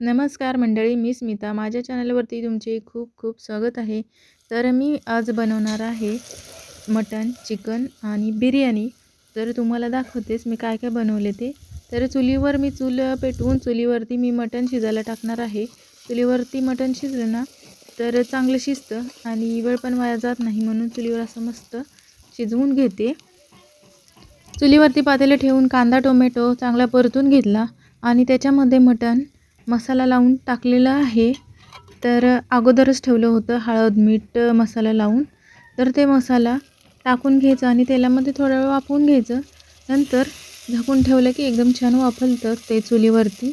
नमस्कार मंडळी मी स्मिता. माझ्या चॅनलवरती तुमचे खूप खूप स्वागत आहे. तर मी आज बनवणार आहे मटन चिकन आणि बिर्याणी. तर तुम्हाला दाखवतेच मी काय काय बनवले ते. तर चुलीवर मी चूल पेटवून चुलीवरती मी मटण शिजायला टाकणार आहे. चुलीवरती मटण शिजलं ना तर चांगलं शिजतं आणि वेळ पण वाया जात नाही म्हणून चुलीवर असं मस्त शिजवून घेते. चुलीवरती पातेलं ठेवून कांदा टोमॅटो चांगला परतून घेतला आणि त्याच्यामध्ये मटण मसाला लावून टाकलेला आहे. तर अगोदरच ठेवलं होतं हळद मीठ मसाला लावून. तर ते मसाला टाकून घ्यायचं आणि तेलामध्ये थोडा वेळ वाफवून घ्यायचं. नंतर झाकून ठेवलं की एकदम छान वाफलतं ते चुलीवरती.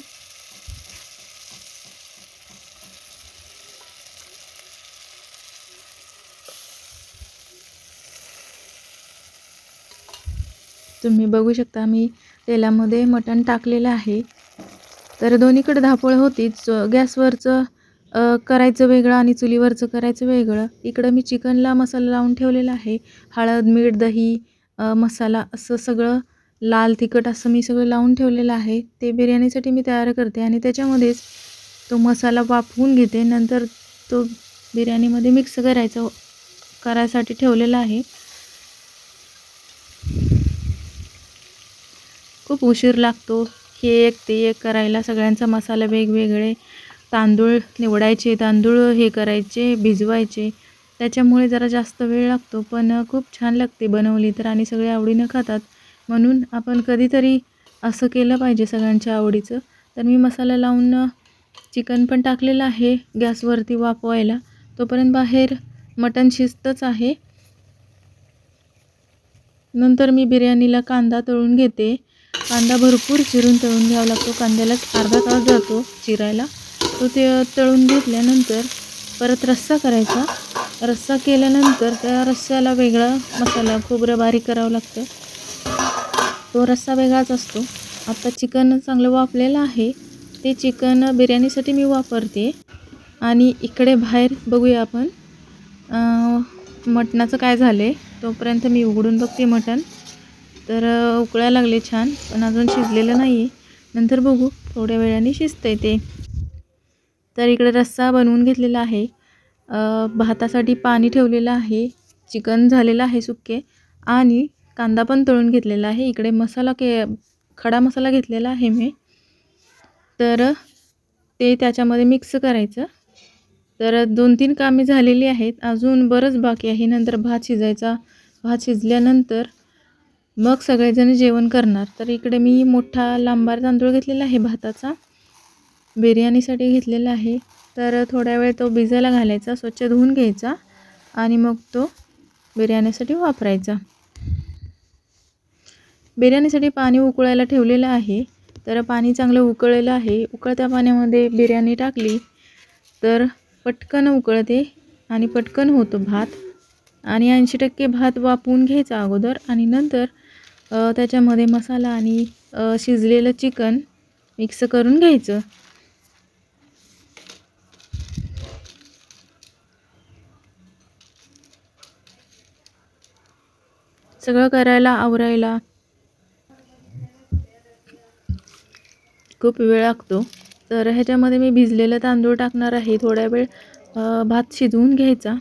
तुम्ही बघू शकता मी तेलामध्ये मटण टाकलेलं आहे. तर दोन्हीकडे धापोळ होतीच. गॅसवरचं करायचं वेगळं आणि चुलीवरचं करायचं वेगळं. इकडं मी चिकनला मसाला लावून ठेवलेला आहे. हळद मीठ दही मसाला असं सगळं लाल तिखट असं मी सगळं लावून ठेवलेलं आहे. ते बिर्याणीसाठी मी तयार करते आणि त्याच्यामध्येच तो मसाला वाफवून घेते. नंतर तो बिर्याणीमध्ये मिक्स करायचा करायसाठी ठेवलेला आहे. खूप उशीर लागतो. हे एक ते एक करायला सगळ्यांचा मसाला वेगवेगळे. तांदूळ निवडायचे तांदूळ हे करायचे भिजवायचे. त्याच्यामुळे जरा जास्त वेळ लागतो पण खूप छान लागते बनवली तर आणि सगळे आवडीनं खातात. म्हणून आपण कधीतरी असं केलं पाहिजे सगळ्यांच्या आवडीचं. तर मी मसाला लावून चिकन पण टाकलेलं आहे गॅसवरती वापवायला तोपर्यंत बाहेर मटण शिजतच आहे. नंतर मी बिर्याणीला कांदा तळून घेते. कांदा भरपूर चिरून तळून घ्यावा लागतो. कांद्यालाच अर्धा तास जातो चिरायला. तो ते तळून घेतल्यानंतर परत रस्सा करायचा. रस्सा केल्यानंतर त्या रस्स्याला वेगळा मसाला खोबरं बारीक करावं लागतं. तो रस्सा वेगळाच असतो. आता चिकन चांगलं वापलेलं आहे. ते चिकन बिर्याणीसाठी मी वापरते. आणि इकडे बाहेर बघूया आपण. मटणाचं काय झालं आहे तोपर्यंत मी उघडून बघते मटण. तर उकळायला लागले छान पण अजून शिजलेलं नाही आहे नंतर बघू थोड्या वेळाने शिजतं ते. तर इकडे रस्सा बनवून घेतलेला आहे. भातासाठी पाणी ठेवलेलं आहे. चिकन झालेलं आहे सुके आणि कांदा पण तळून घेतलेला आहे. इकडे मसाला के खडा मसाला घेतलेला आहे मी. तर ते त्याच्यामध्ये मिक्स करायचं. तर दोन तीन कामे झालेली आहेत. अजून बरंच बाकी आहे. नंतर भात शिजायचा. भात शिजल्यानंतर मग सगळेजण जेवण करणार. तर इकडे मी मोठा लांबार तांदूळ घेतलेला आहे भाताचा. बिर्याणीसाठी घेतलेला आहे. तर थोड्या वेळ तो भिजायला घालायचा स्वच्छ धुवून घ्यायचा आणि मग तो बिर्याणीसाठी वापरायचा. बिर्याणीसाठी पाणी उकळायला ठेवलेलं आहे. तर पाणी चांगलं उकळलेलं आहे. उकळत्या पाण्यामध्ये बिर्याणी टाकली तर पटकन उकळते आणि पटकन होतो भात. आणि ऐंशी टक्के भात वापवून घ्यायचा अगोदर आणि नंतर त्याच्यामध्ये मसाला आणि शिजलेलं चिकन मिक्स करून घ्यायचं. सगळं करायला आवरायला खूप वेळ लागतो. तर ह्याच्यामध्ये मी भिजलेलं तांदूळ टाकणार आहे. थोड्या वेळ भात शिजवून घ्यायचा.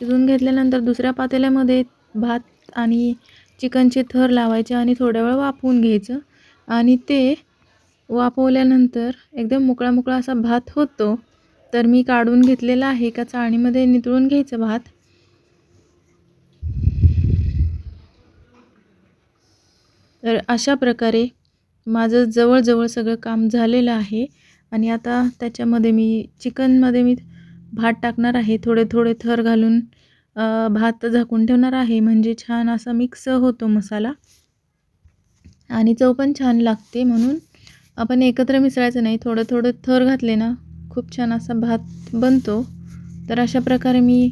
शिजवून घेतल्यानंतर दुसऱ्या पातेल्यामध्ये भात आणि चिकनचे थर लावायचे आणि थोड्या वेळ वाफवून घ्यायचं. आणि ते वाफवल्यानंतर एकदम मोकळा मोकळा असा भात होतो. तर मी काढून घेतलेला आहे का चाळणीमध्ये नितळून घ्यायचं भात. तर अशा प्रकारे माझं जवळजवळ सगळं काम झालेलं आहे. आणि आता त्याच्यामध्ये मी चिकनमध्ये मी भात टाकणार आहे. थोडे थोडे थर घालून भात झाकून ठेवणार आहे. म्हणजे छान असा मिक्स होतो मसाला. आणि चव पण छान लागते म्हणून आपण एकत्र मिसळायचं नाही. थोडं थोडं थर घातले ना खूप छान असा भात बनतो. तर अशा प्रकारे मी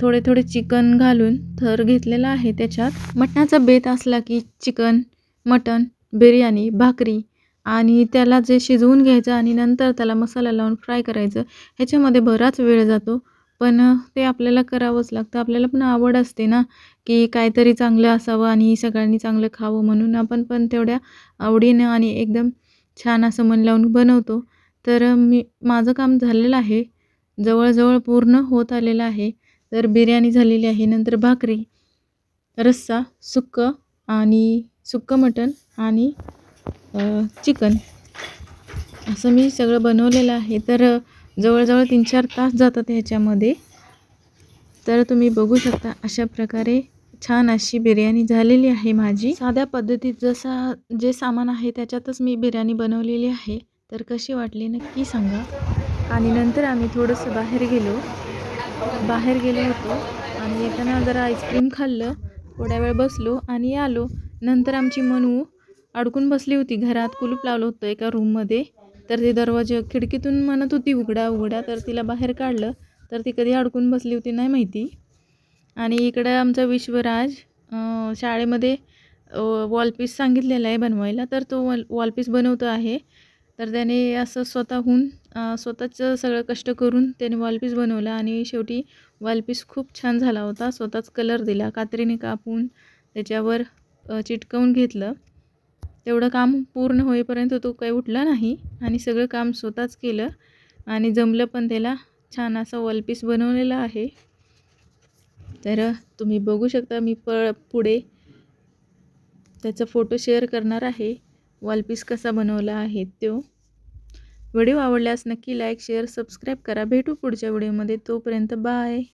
थोडे थोडे चिकन घालून थर घेतलेला आहे त्याच्यात. मटणाचा बेत असला की चिकन मटण बिर्याणी भाकरी आणि त्याला जे शिजवून घ्यायचं आणि नंतर त्याला मसाला लावून फ्राय करायचं ह्याच्यामध्ये बराच वेळ जातो. पण ते आपल्याला करावंच लागतं. आपल्याला पण आवड असते ना की काहीतरी चांगलं असावं आणि सगळ्यांनी चांगलं खावं म्हणून आपण पण तेवढ्या आवडीनं आणि एकदम छान असं मन लावून बनवतो. तर मी माझं काम झालेलं आहे. जवळजवळ पूर्ण होत आलेलं आहे. तर बिर्याणी झालेली आहे नंतर भाकरी रस्सा सुक्कं आणि सुक्कं मटण आणि चिकन. असं मी सगळं बनवलेलं आहे. तर जवळजवळ तीन चार तास जातात ह्याच्यामध्ये. तर तुम्ही बघू शकता अशा प्रकारे छान अशी बिर्याणी झालेली आहे माझी. साध्या पद्धतीत जसा जे सामान आहे त्याच्यातच मी बिर्याणी बनवलेली आहे. तर कशी वाटली नक्की सांगा. आणि नंतर आम्ही थोडंसं बाहेर गेलो. बाहेर गेलो होतो आणि येताना जरा आईस्क्रीम खाल्लं. थोड्या वेळ बसलो आणि आलो. नंतर आमची मनू अडकून बसली होती. घरात कुलूप लावलं होतं एका रूममध्ये तर ते दरवाजे खिडकीतून म्हणत होती उघडा उघडा. तर तिला बाहेर काढलं. तर ती कधी अडकून बसली होती नाही माहिती. आणि इकडं आमचा विश्वराज शाळेमध्ये वॉलपीस सांगितलेला आहे बनवायला. तर तो वॉल वॉलपीस बनवतो आहे. तर त्याने असं स्वतःहून स्वतःच स्वतःचं सगळं कष्ट करून त्याने वॉलपीस बनवला. आणि शेवटी वॉलपीस खूप छान झाला होता. स्वतःच कलर दिला. कात्रीने कापून त्याच्यावर चिटकवून घेतलं. तेवढं काम पूर्ण होईपर्यंत तो काही उठला नाही आणि सगळं काम स्वतःच केलं आणि जमलं पण त्याला छान असा वॉलपीस बनवलेला आहे. तर तुम्ही बघू शकता मी प पुढे त्याचा फोटो शेअर करणार आहे. वॉलपीस कसा बनवला आहे तो. व्हिडिओ आवडल्यास नक्की लाईक शेअर सबस्क्राईब करा. भेटू पुढच्या व्हिडिओमध्ये तोपर्यंत बाय